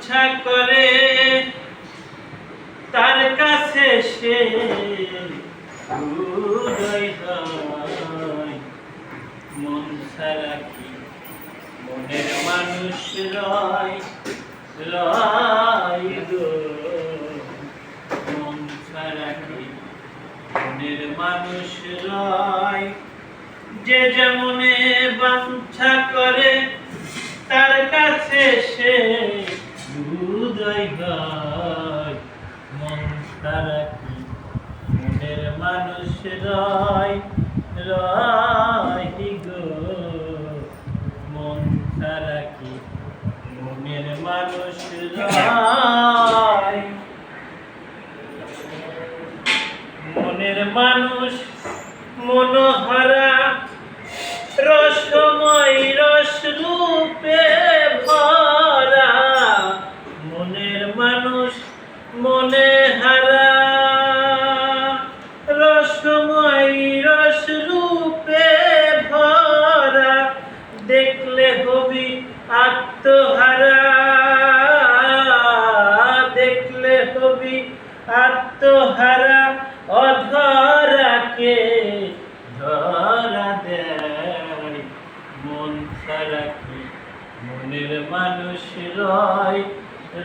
বাঞ্ছা করে, তার কাছে সে মন ছাড়া কি মনের মানুষ রয়? মন ছাড়া কি মনের মানুষ রয়? যে যেমনে বাঞ্ছা করে, তার কাছে সে কি? মনের মানুষ মন ছাড়া কি? মনের মানুষ মনের মানুষ মনোহরা দেখলে হবি আত্মহারা। দেখলে হবি আত্মহারা, অধরাকে ধরা দেয়। মন ছাড়া মনের মানুষ রয়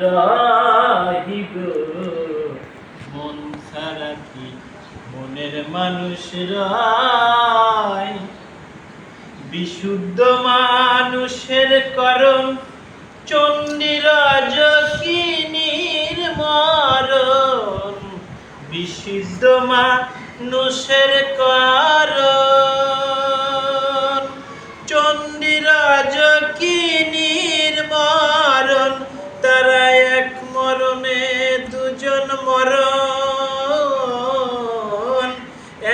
রহি গো মন ছাড়া মনের মানুষ রয়? বিশুদ্ধ মানুষের করণ চণ্ডীরাজ কি নির্মরণ বিশুদ্ধ মানুষের করণ চণ্ডীরাজ কি নির্মরণ তারা এক মরণে দুজন মরণ।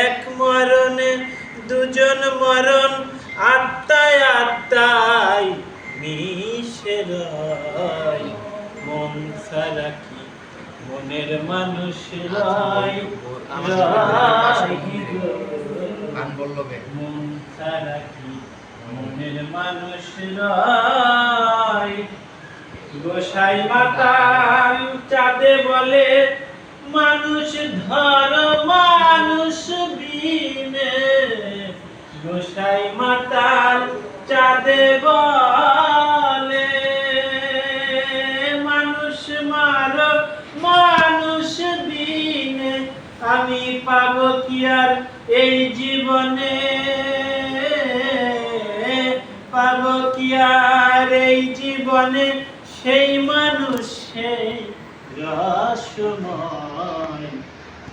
এক মরণে দুজন মরণ। আত্মায় আত্মায় মিশে রয়। মন ছাড়া কি মনের মানুষ রয়? মন ছাড়া কি মনের মানুষ রয়? গোসাই মাতাল চাঁদে বলে মানুষ ধর আমি পাবো কি আর? এই জীবনে পাবো কি আর? এই জীবনে সেই মানুষ, সেই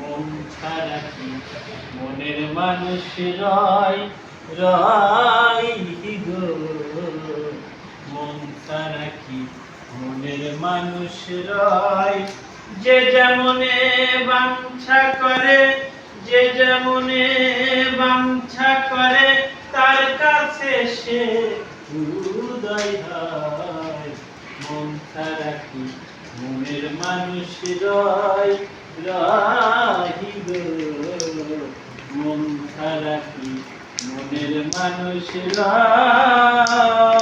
মন ছাড়া কি মনের মানুষ রয়? রয় গো। মন ছাড়া কি মনের মানুষ রয়? যে যেমনে বাঞ্ছা করে, যে যেমনে বাঞ্ছা করে, তার কাছে সে উদয় হয়। মন ছাড়া মনের মানুষ রয় রাহি গো মন ছাড়া মনের মানুষ রয়?